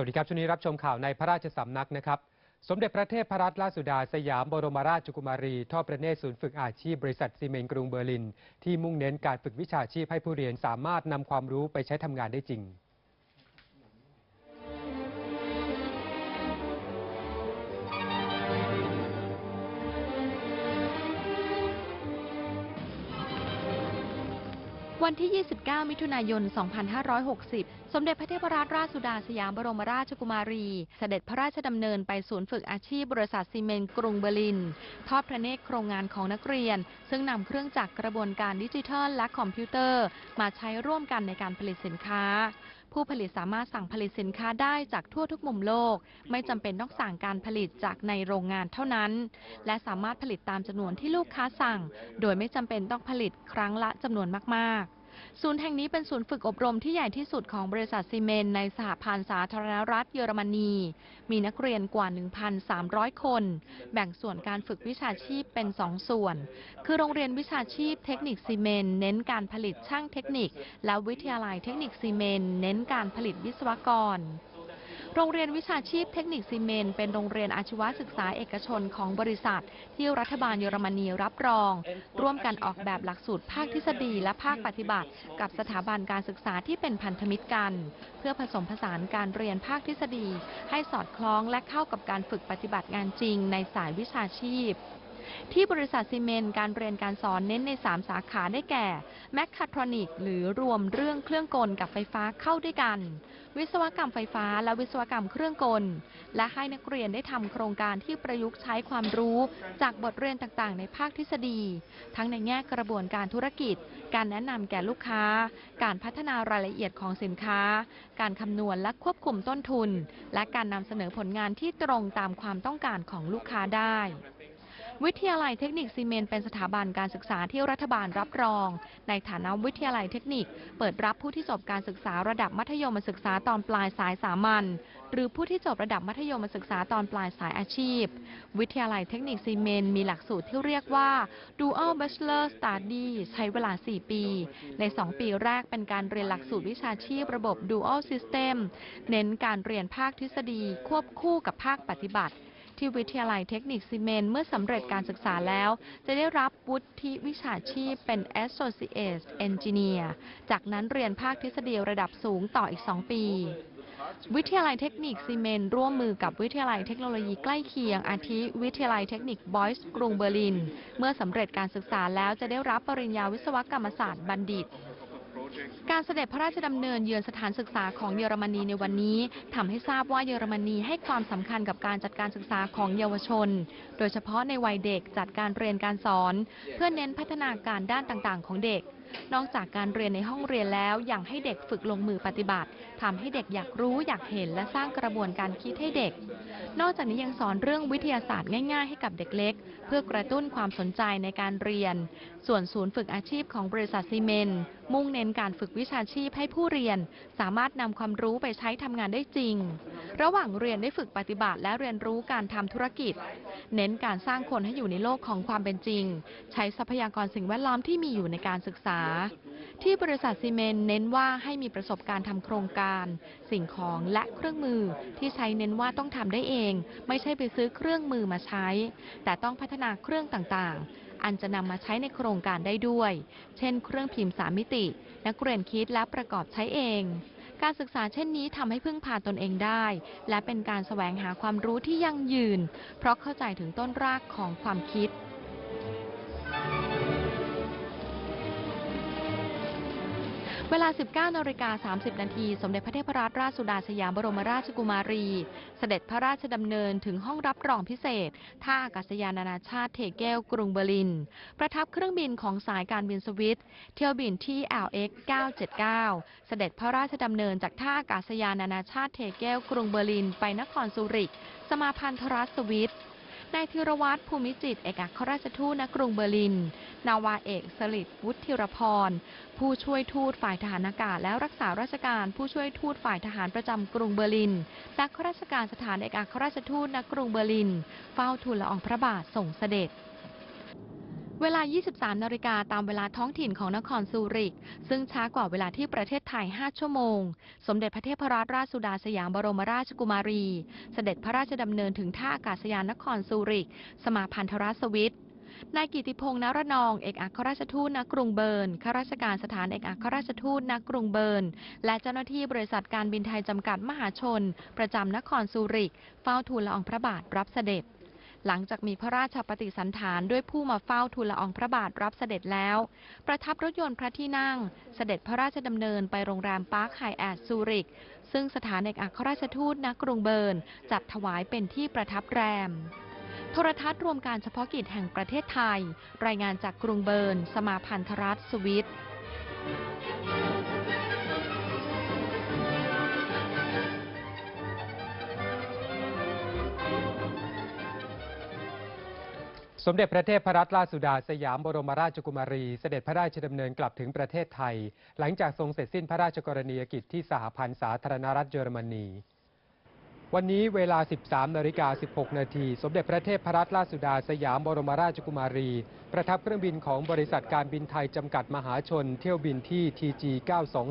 วัสดีครับ ช่วงนี้รับชมข่าวในพระราชสำนักนะครับ สมเด็จพระเทพรัตนราชสุดาสยามบรมราชกุมารี ทอดพระเนตรศูนย์ฝึกอาชีพบริษัทซีเมนต์กรุงเบอร์ลิน ที่มุ่งเน้นการฝึกวิชาชีพให้ผู้เรียนสามารถนำความรู้ไปใช้ทำงานได้จริง วันที่ 29 มิถุนายน 2560 สมเด็จพระเทพรัตนราชสุดาสยามบรมราชกุมารี เสด็จพระราชดำเนินไปศูนย์ฝึกอาชีพบริษัทซีเมนต์กรุงเบอร์ลิน ทอดพระเนตรโครงงานของนักเรียน ซึ่งนำเครื่องจักรกระบวนการดิจิทัลและคอมพิวเตอร์ มาใช้ร่วมกันในการผลิตสินค้า ผู้ผลิตสามารถสั่งผลิตสินค้าได้จากทั่วทุกมุมโลก ไม่จำเป็นต้องสั่งการผลิตจากในโรงงานเท่านั้น และสามารถผลิตตามจำนวนที่ลูกค้าสั่ง โดยไม่จำเป็นต้องผลิตครั้งละจำนวนมากๆ ศูนย์แห่งนี้เป็นศูนย์ฝึกอบรมที่ใหญ่ที่สุดของบริษัทซีเมนต์ในสหพันธ์สาธารณรัฐเยอรมนี มีนักเรียนกว่า 1,300 คน แบ่งส่วนการฝึกวิชาชีพเป็น 2 ส่วน คือโรงเรียนวิชาชีพเทคนิคซีเมนต์เน้นการผลิตช่างเทคนิค และวิทยาลัยเทคนิคซีเมนต์เน้นการผลิตวิศวกร โรงเรียนวิชาชีพเทคนิคซีเมนเป็นโรงเรียนอาชีวศึกษาเอกชนของบริษัท ที่รัฐบาลเยอรมนีรับรอง ร่วมกันออกแบบหลักสูตรภาคทฤษฎีและภาคปฏิบัติ กับสถาบันการศึกษาที่เป็นพันธมิตรกัน เพื่อผสมผสานการเรียนภาคทฤษฎี ให้สอดคล้องและเข้ากับการฝึกปฏิบัติงานจริงในสายวิชาชีพ ที่บริษัทซีเมนต์การเรียนการสอนเน้นใน 3 สาขาได้แก่ แมคคาทรอนิกหรือรวมเรื่องเครื่องกลกับไฟฟ้าเข้าด้วยกัน วิศวกรรมไฟฟ้าและวิศวกรรมเครื่องกล และให้นักเรียนได้ทำโครงการที่ประยุกต์ใช้ความรู้ จากบทเรียนต่างๆ ในภาคทฤษฎี ทั้งในแง่กระบวนการธุรกิจ การแนะนำแก่ลูกค้า การพัฒนารายละเอียดของสินค้า การคำนวณและควบคุมต้นทุน และการนำเสนอผลงานที่ตรงตามความต้องการของลูกค้าได้ วิทยาลัยเทคนิคซีเมนเป็นสถาบันการศึกษาที่รัฐบาลรับรอง ในฐานะวิทยาลัยเทคนิค เปิดรับผู้ที่จบการศึกษาระดับมัธยมศึกษาตอนปลายสายสามัญหรือผู้ที่จบระดับมัธยมศึกษาตอนปลายสายอาชีพ วิทยาลัยเทคนิคซีเมนมีหลักสูตรที่เรียกว่า Dual Bachelor Study ใช้เวลา 4 ปี ใน 2 ปีแรกเป็นการเรียนหลักสูตรวิชาชีพระบบ Dual System เน้นการเรียนภาคทฤษฎีควบคู่กับภาคปฏิบัติ ที่วิทยาลัยเทคนิคซีเมนเมื่อสำเร็จการศึกษาแล้ว จะได้รับวุฒิวิชาชีพเป็น Associate Engineer จากนั้นเรียนภาคทฤษฎีระดับสูงต่ออีก 2 ปี วิทยาลัยเทคนิคซีเมนร่วมมือกับวิทยาลัยเทคโนโลยีใกล้เคียง อาทิวิทยาลัยเทคนิคบอยส์กรุงเบอร์ลิน เมื่อสำเร็จการศึกษาแล้วจะได้รับปริญญาวิศวกรรมศาสตร์บัณฑิต การเสด็จพระราชดำเนินเยือนสถานศึกษาของเยอรมนีในวันนี้ทำให้ทราบว่าเยอรมนีให้ความสำคัญกับการจัดการศึกษาของเยาวชน โดยเฉพาะในวัยเด็กจัดการเรียนการสอน เพื่อเน้นพัฒนาการด้านต่างๆ ของเด็ก นอกจากการเรียนในห้องเรียนแล้วยังให้เด็กฝึกลงมือปฏิบัติทำให้เด็กอยากรู้อยากเห็นและสร้างกระบวนการคิดให้เด็ก นอกจากนี้ยังสอนเรื่องวิทยาศาสตร์ง่าย ๆ ให้กับเด็กเล็ก เพื่อกระตุ้นความสนใจในการเรียน ส่วนศูนย์ฝึกอาชีพของบริษัทซีเมนต์มุ่งเน้นการฝึกวิชาชีพให้ผู้เรียน สามารถนำความรู้ไปใช้ทำงานได้จริง ระหว่างเรียนได้ฝึกปฏิบัติและเรียนรู้การทำธุรกิจ เน้นการสร้างคนให้อยู่ในโลกของความเป็นจริง ใช้ทรัพยากรสิ่งแวดล้อมที่มีอยู่ในการศึกษาที่บริษัทซีเมนเน้นว่าให้มีประสบการณ์ทำโครงการ สิ่งของและเครื่องมือที่ใช้เน้นว่าต้องทำได้เอง ไม่ใช่ไปซื้อเครื่องมือมาใช้ แต่ต้องพัฒนาเครื่องต่างๆ อันจะนำมาใช้ในโครงการได้ด้วย เช่น เครื่องพิมพ์สามมิติ นักเรียนคิดและประกอบใช้เองการศึกษาเช่นนี้ทำให้พึ่งพาตนเองได้ และเป็นการแสวงหาความรู้ที่ยั่งยืน เพราะเข้าใจถึงต้นรากของความคิด เวลา 19นาฬิกา30 นาที สมเด็จพระเทพรัตนราชสุดาสยามบรมราชกุมารี เสด็จพระราชดำเนินถึงห้องรับรองพิเศษ ท่าอากาศยานนานาชาติเทเกลกรุงเบอร์ลิน ประทับเครื่องบินของสายการบินสวิสเที่ยวบินที่ LX 979 เสด็จพระราชดำเนินจากท่าอากาศยานนานาชาติเทเกลกรุงเบอร์ลิน ไปนครซูริก สมาพันธรัฐสวิส นายธีรวัตรภูมิจิต เอกอัครราชทูตณกรุงเบอร์ลิน นาวาเอกสลิดวุฒิรพร ผู้ช่วยทูตฝ่ายทหารอากาศและรักษาราชการผู้ช่วยทูตฝ่ายทหารประจำกรุงเบอร์ลิน และข้าราชการสถานเอกอัครราชทูตณกรุงเบอร์ลิน เฝ้าทูลละอองพระบาทส่งเสด็จ เวลา 23 นาฬิกาตามเวลาท้องถิ่นของนครซูริก ซึ่งช้ากว่าเวลาที่ประเทศไทย 5 ชั่วโมง สมเด็จพระเทพรัตนราชสุดาสยามบรมราชกุมารี เสด็จพระราชดำเนินถึงท่าอากาศยานนครซูริก สมาพันธรัสวิตนายกิติพงษ์นรนอง เอกอัครราชทูตณกรุงเบิร์น ข้าราชการสถานเอกอัครราชทูตณกรุงเบิร์น และเจ้าหน้าที่บริษัทการบินไทยจำกัดมหาชน ประจำนครซูริก เฝ้าทูลละอองพระบาทรับเสด็จ หลังจากมีพระราชปฏิสันถานด้วยผู้มาเฝ้าทูลละอองพระบาทรับเสด็จแล้ว ประทับรถยนต์พระที่นั่ง เสด็จพระราชดำเนินไปโรงแรมปาร์คไฮแอดซูริก ซึ่งสถานเอกอัครราชทูตณกรุงเบิร์น จัดถวายเป็นที่ประทับแรม โทรทัศน์รวมการเฉพาะกิจแห่งประเทศไทย รายงานจากกรุงเบิร์น สมาพันธรัฐสวิต สมเด็จพระเทพรัตนราชสุดาสยามบรมราชกุมารี เสด็จพระราชดำเนินกลับถึงประเทศไทย หลังจากทรงเสร็จสิ้นพระราชกรณียกิจที่สหพันธ์สาธารณรัฐเยอรมนี วันนี้เวลา 13นาฬิกา16 นาทีสมเด็จพระเทพรัตนราชสุดาสยามบรมราชกุมารี ประทับเครื่องบินของบริษัทการบินไทยจำกัดมหาชน เที่ยวบินที่ TG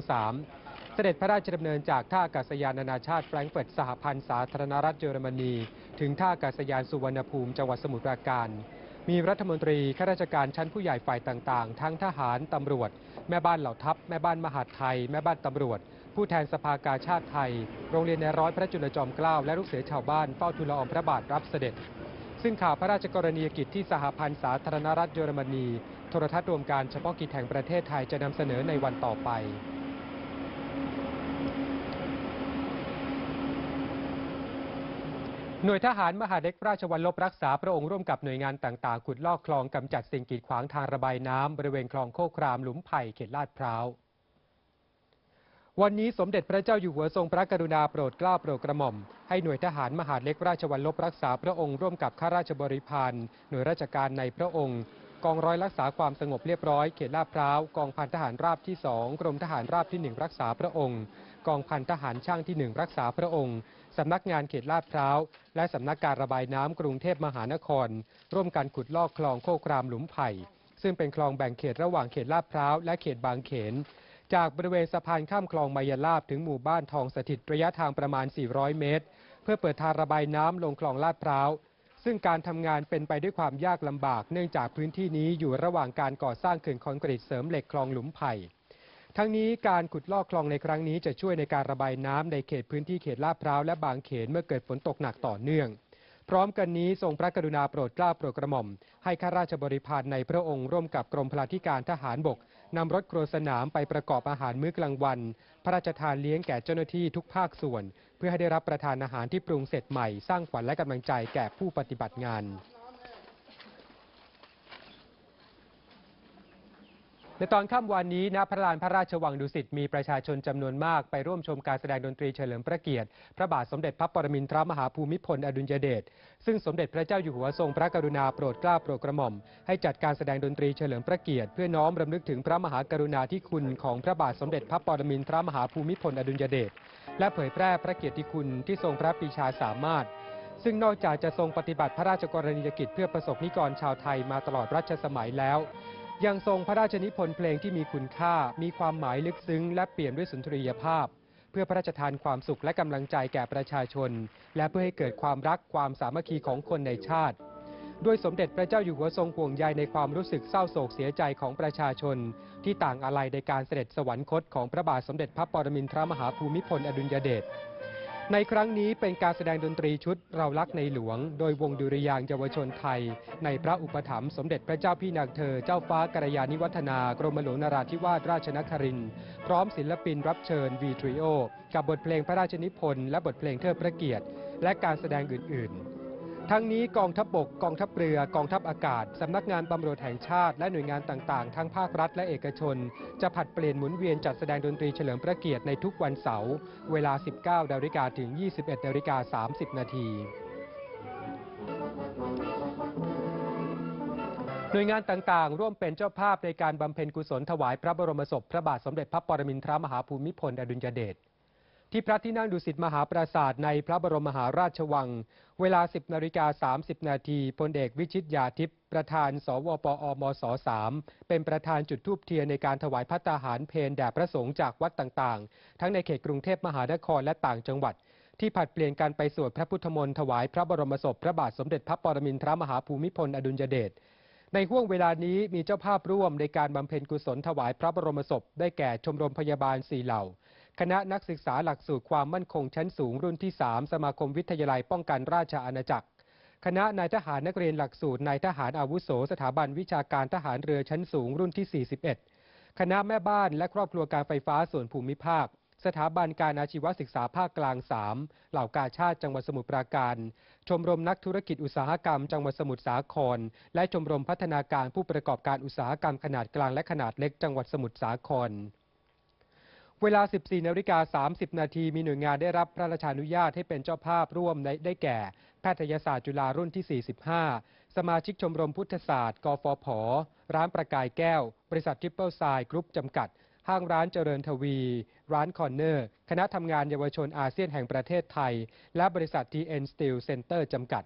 923 เสด็จพระราชดำเนินจากท่าอากาศยานนานาชาติแฟรงก์เฟิร์ตสหพันธ์สาธารณรัฐเยอรมนี ถึงท่าอากาศยานสุวรรณภูมิจังหวัดสมุทรปราการ มีรัฐมนตรีข้าราชการชั้นผู้ใหญ่ฝ่ายต่างๆ ทั้งทหารตำรวจ แม่บ้านเหล่าทัพ แม่บ้านมหาดไทย แม่บ้านตำรวจ ผู้แทนสภากาชาติไทย โรงเรียนในร้อยพระจุลจอมเกล้าและลูกเสือชาวบ้านเฝ้าทูลละอองพระบาทรับเสด็จ ซึ่งข่าวพระราชกรณียกิจที่สหพันธ์สาธารณรัฐเยอรมนี โทรทัศน์รวมการเฉพาะกิจแห่งประเทศไทยจะนำเสนอในวันต่อไป หน่วยทหารมหาเล็กราชวัลลบรักษาพระองค์ร่วมกับหน่วยงานต่างๆ ขุดลอกคลองกำจัดสิ่งกีดขวางทางระบายน้ำบริเวณคลองโคกครามหลุมไผ่เขตลาดพร้าว วันนี้สมเด็จพระเจ้าอยู่หัวทรงพระกรุณาโปรดเกล้าโปรดกระหม่อม ให้หน่วยทหารมหาเล็กราชวัลลบรักษาพระองค์ร่วมกับข้าราชบริพารหน่วยราชการในพระองค์ กองร้อยรักษาความสงบเรียบร้อยเขตลาดพร้าวกองพันทหารราบที่2กรมทหารราบที่1รักษาพระองค์ กองพันทหารช่างที่ 1 รักษาพระองค์ สำนักงานเขตลาดพร้าว และสำนักการระบายน้ำกรุงเทพมหานคร ร่วมกันขุดลอกคลองโคกรามหลุมไผ่ ซึ่งเป็นคลองแบ่งเขตระหว่างเขตลาดพร้าวและเขตบางเขน จากบริเวณสะพานข้ามคลองมายาลาบถึงหมู่บ้านทองสถิตระยะทางประมาณ 400 เมตร เพื่อเปิดทางระบายน้ำลงคลองลาดพร้าวซึ่งการทำงานเป็นไปด้วยความยากลำบาก เนื่องจากพื้นที่นี้อยู่ระหว่างการก่อสร้างเขื่อนคอนกรีตเสริมเหล็กคลองหลุมไผ่ ทั้งนี้การขุดลอกคลองในครั้งนี้จะช่วยในการระบายน้ำในเขตพื้นที่เขตลาดพร้าวและบางเขนเมื่อเกิดฝนตกหนักต่อเนื่อง พร้อมกันนี้ทรงพระกรุณาโปรดเกล้าโปรดกระหม่อม ให้ข้าราชบริพารในพระองค์ร่วมกับกรมพลาธิการทหารบกนำรถครัวสนามไปประกอบอาหารมื้อกลางวัน พระราชทานเลี้ยงแก่เจ้าหน้าที่ทุกภาคส่วน เพื่อให้ได้รับประทานอาหารที่ปรุงเสร็จใหม่สร้างขวัญและกำลังใจแก่ผู้ปฏิบัติงาน ในตอนค่ำวันนี้ณพระลานพระราชวังดุสิตมีประชาชนจำนวนมากไปร่วมชมการแสดงดนตรีเฉลิมพระเกียรติ พระบาทสมเด็จพระปรมินทรมหาภูมิพลอดุลยเดชซึ่งสมเด็จพระเจ้าอยู่หัวทรงพระกรุณาโปรดเกล้าโปรดกระหม่อม ให้จัดการแสดงดนตรีเฉลิมพระเกียรติ เพื่อน้อมรำลึกถึงพระมหากรุณาธิคุณของพระบาทสมเด็จพระปรมินทรมหาภูมิพลอดุลยเดชและเผยแพร่พระเกียรติคุณที่ทรงพระปีชาสามารถซึ่งนอกจากจะทรงปฏิบัติพระราชกรณียกิจเพื่อประสบนิกรชาวไทยมาตลอดรัชสมัยแล้ว ยังทรงพระราชนิพนธ์เพลงที่มีคุณค่า มีความหมายลึกซึ้ง และเปี่ยมด้วยสุนทรียภาพ เพื่อพระราชทานความสุขและกำลังใจแก่ประชาชน และเพื่อให้เกิดความรักความสามัคคีของคนในชาติด้วยสมเด็จพระเจ้าอยู่หัวทรงห่วงใยในความรู้สึกเศร้าโศกเสียใจของประชาชน ที่ต่างอาลัยในการเสด็จสวรรคตของพระบาทสมเด็จพระปรมินทรมหาภูมิพลอดุลยเดช ในครั้งนี้เป็นการแสดงดนตรีชุดเรารักในหลวง โดยวงดุริยางค์เยาวชนไทย ในพระอุปถัมภ์สมเด็จพระเจ้าพี่นางเธอ เจ้าฟ้ากระยานิวัฒนากรมหลวงนราธิวาสราชนครินทร์พร้อมศิลปินรับเชิญวีทริโอกับบทเพลงพระราชนิพนธ์และบทเพลงเทิดพระเกียรติ และการแสดงอื่น ๆ ทั้งนี้กองทัพบบก กองทัพเรือ กองทัพอากาศ สำนักงานตำรวจแห่งชาติ และหน่วยงานต่างๆ ทั้งภาครัฐและเอกชน จะผัดเปลี่ยนหมุนเวียนจัดแสดงดนตรีเฉลิมพระเกียรติในทุกวันเสาร์เวลา 19นาฬิกาถึง 21นาฬิกา30 นาทีหน่วยงานต่างๆ ร่วมเป็นเจ้าภาพในการบำเพ็ญกุศลถวายพระบรมศพพระบาทสมเด็จพระปรมินทรมหาภูมิพลอดุลยเดช ที่พระที่นั่งดุสิตมหาปราสาทในพระบรมมหาราชวัง เวลา 10นาฬิกา30 นาทีพลเอกวิชิตยาทิพย์ประธาน สวปอมศ3เป็นประธานจุดทูปเทียนในการถวายพัตตาหารเพนแด่พระสงฆ์จากวัดต่างๆ ทั้งในเขตกรุงเทพมหานครและต่างจังหวัด ที่ผัดเปลี่ยนการไปสวดพระพุทธมนต์ถวายพระบรมศพพระบาทสมเด็จพระปรมินทรมหาภูมิพลอดุลยเดชในห่วงเวลานี้มีเจ้าภาพร่วมในการบำเพ็ญกุศลถวายพระบรมศพได้แก่ชมรมพยาบาลสี่เหล่า คณะนักศึกษาหลักสูตรความมั่นคงชั้นสูงรุ่นที่ 3 สมาคมวิทยาลัยป้องกันราชอาณาจักร คณะนายทหารนักเรียนหลักสูตรนายทหารอาวุโส สถาบันวิชาการทหารเรือชั้นสูงรุ่นที่ 41 คณะแม่บ้านและครอบครัวการไฟฟ้าส่วนภูมิภาค สถาบันการอาชีวศึกษาภาคกลาง 3 เหล่ากาชาติจังหวัดสมุทรปราการ ชมรมนักธุรกิจอุตสาหกรรม จังหวัดสมุทรสาคร และชมรมพัฒนาการผู้ประกอบการอุตสาหกรรมขนาดกลางและขนาดเล็กจังหวัดสมุทรสาคร เวลา 14นาฬิกา30 นาทีมีหน่วยงานได้รับพระราชานุญาตให้เป็นเจ้าภาพร่วมในได้แก่ แพทยศาสตร์จุฬารุ่นที่ 45 สมาชิกชมรมพุทธศาสตร์ กฟผ ร้านประกายแก้ว บริษัททริปเปิลไซกรุ๊ปจำกัด ห้างร้านเจริญทวี ร้านคอนเนอร์ คณะทำงานเยาวชนอาเซียนแห่งประเทศไทย และบริษัท TN Steel Center จำกัด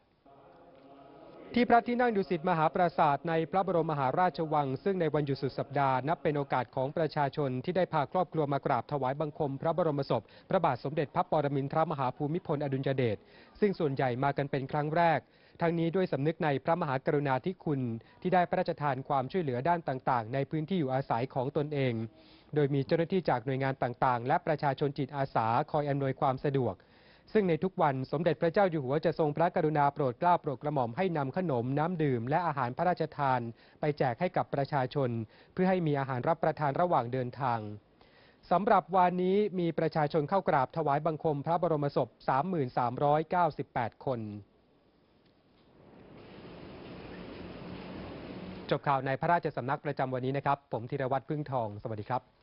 ที่พระที่นั่งดุสิตมหาปราสาทในพระบรมมหาราชวัง ซึ่งในวันหยุดสุดสัปดาห์นับเป็นโอกาสของประชาชนที่ได้พาครอบครัวมากราบถวายบังคม พระบรมศพ พระบาทสมเด็จพระปรมินทรมหาภูมิพลอดุลยเดชซึ่งส่วนใหญ่มากันเป็นครั้งแรก ทั้งนี้ด้วยสำนึกในพระมหากรุณาธิคุณ ที่ได้พระราชทานความช่วยเหลือด้านต่างๆ ในพื้นที่อยู่อาศัยของตนเอง โดยมีเจ้าหน้าที่จากหน่วยงานต่างๆ และประชาชนจิตอาสาคอยอำนวยความสะดวก ซึ่งในทุกวันสมเด็จพระเจ้าอยู่หัวจะทรงพระกรุณาโปรดเกล้าโปรดกระหม่อมให้นำขนมน้ำดื่ม และอาหารพระราชทาน ไปแจกให้กับประชาชน เพื่อให้มีอาหารรับประทานระหว่างเดินทางสำหรับวันนี้มีประชาชนเข้ากราบถวายบังคมพระบรมศพ3398 คน จบข่าวในพระราชสำนักประจำวันนี้นะครับ ผมธีรวัตรพึ่งทอง สวัสดีครับ